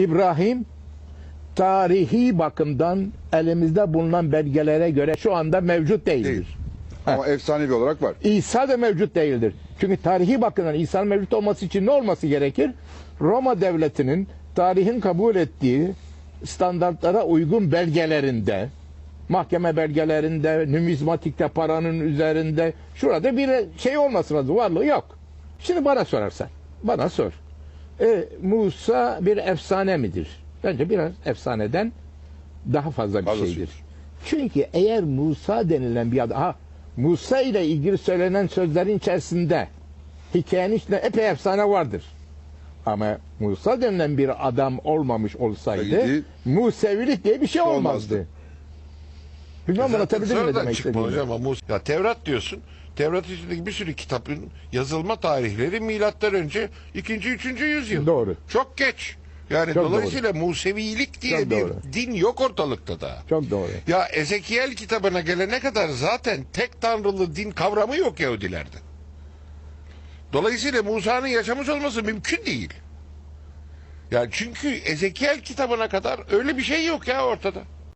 İbrahim tarihi bakımdan elimizde bulunan belgelere göre şu anda mevcut değildir. Değil. Ama efsanevi olarak var. İsa da mevcut değildir. Çünkü tarihi bakımdan İsa'nın mevcut olması için ne olması gerekir? Roma devletinin tarihin kabul ettiği standartlara uygun belgelerinde, mahkeme belgelerinde, numizmatikte paranın üzerinde, şurada bir şey olması lazım, varlığı yok. Şimdi bana sorarsan, bana sor. E, Musa bir efsane midir? Bence biraz efsaneden daha fazla bir şeydir. Çünkü eğer Musa denilen bir adam, ha, Musa ile ilgili söylenen sözlerin içerisinde hikayenin içinde epey efsane vardır. Ama Musa denilen bir adam olmamış olsaydı Peki. Musevilik diye bir şey olmazdı. olmazdı. Bilmem anlatabildim mi demek istediğimi? hocam ama Musa- ya Tevrat diyorsun. Tevrat içindeki bir sürü kitabın yazılma tarihleri milattan önce 2. 3. yüzyıl. Doğru. Çok geç. Yani Çok dolayısıyla Musevilik diye Çok bir doğru. din yok ortalıkta da. Çok doğru. Ya Ezekiel kitabına gelene kadar zaten tek tanrılı din kavramı yok Yahudilerde. Dolayısıyla Musa'nın yaşamış olması mümkün değil. Yani çünkü Ezekiel kitabına kadar öyle bir şey yok ya ortada.